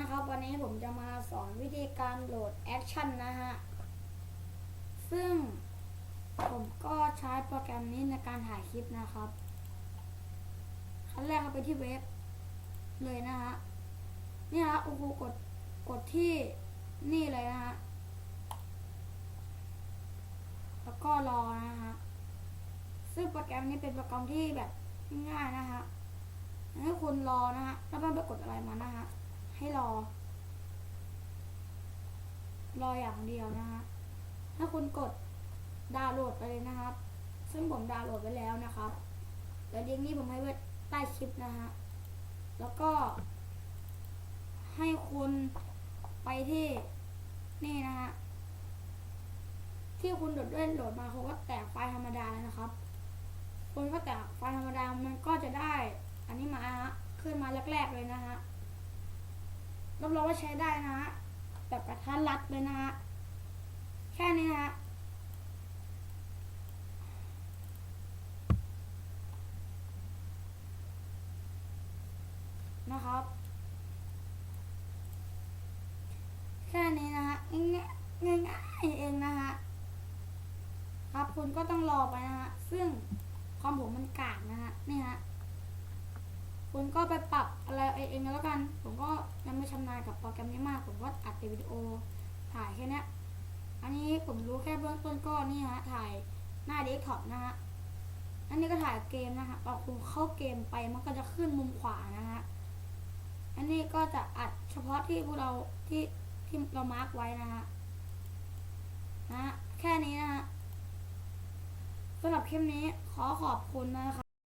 นะครับ วันนี้ผมจะมาสอนวิธีการโหลดแอคชั่นนะฮะ ซึ่งผมก็ใช้โปรแกรมนี้ในการถ่ายคลิปนะครับขั้นแรกเข้าไปที่เว็บเลยนะฮะ นี่ฮะโอ้โหกดกดที่นี่เลยนะฮะ แล้วก็รอนะฮะ ซึ่งโปรแกรมนี้เป็นโปรแกรมที่แบบง่ายนะฮะให้คุณรอนะฮะ แล้วไม่ไปกดอะไรมานะฮะ ให้รอ รออย่างเดียวนะฮะถ้าคุณกดดาวน์โหลดไปเลยนะครับ ซึ่งผมดาวน์โหลดไปแล้วนะครับเดี๋ยวลิงก์นี้ผมให้ไว้ใต้คลิปนะฮะแล้วก็ ให้คุณไปที่นี่นะฮะที่คุณโหลดด้วยโหลดมาเขาก็แตกไฟธรรมดาเลยนะครับคุณก็แตกไฟธรรมดามันก็จะได้ อันนี้มาฮะขึ้นมาแรกๆเลยนะฮะ รับรองว่าใช้ได้นะฮะแบบกระทัดรัดเลยนะฮะแค่นี้นะฮะนะครับ แค่นี้นะฮะง่ายง่ายเองนะฮะครับคุณก็ต้องรอไปนะฮะซึ่งความผมมันกากนะฮะนี่ฮะ คุณก็ไปปรับอะไรเองแล้วกัน ผมก็ยังไม่ชำนาญกับโปรแกรมนี้มาก ผมก็อัดแต่วิดีโอถ่ายแค่นี้อันนี้ผมรู้แค่เบื้องต้นก็นี่ฮะถ่ายหน้าเดสก์ท็อปนะฮะอันนี้ก็ถ่ายเกมนะฮะพอคุณเข้าเกมไปมันก็จะขึ้นมุมขวานะฮะอันนี้ก็จะอัดเฉพาะที่พวกเราที่ที่เรามาร์กไว้นะฮะนะฮะแค่นี้นะฮะสำหรับคลิปนี้ขอขอบคุณนะครับ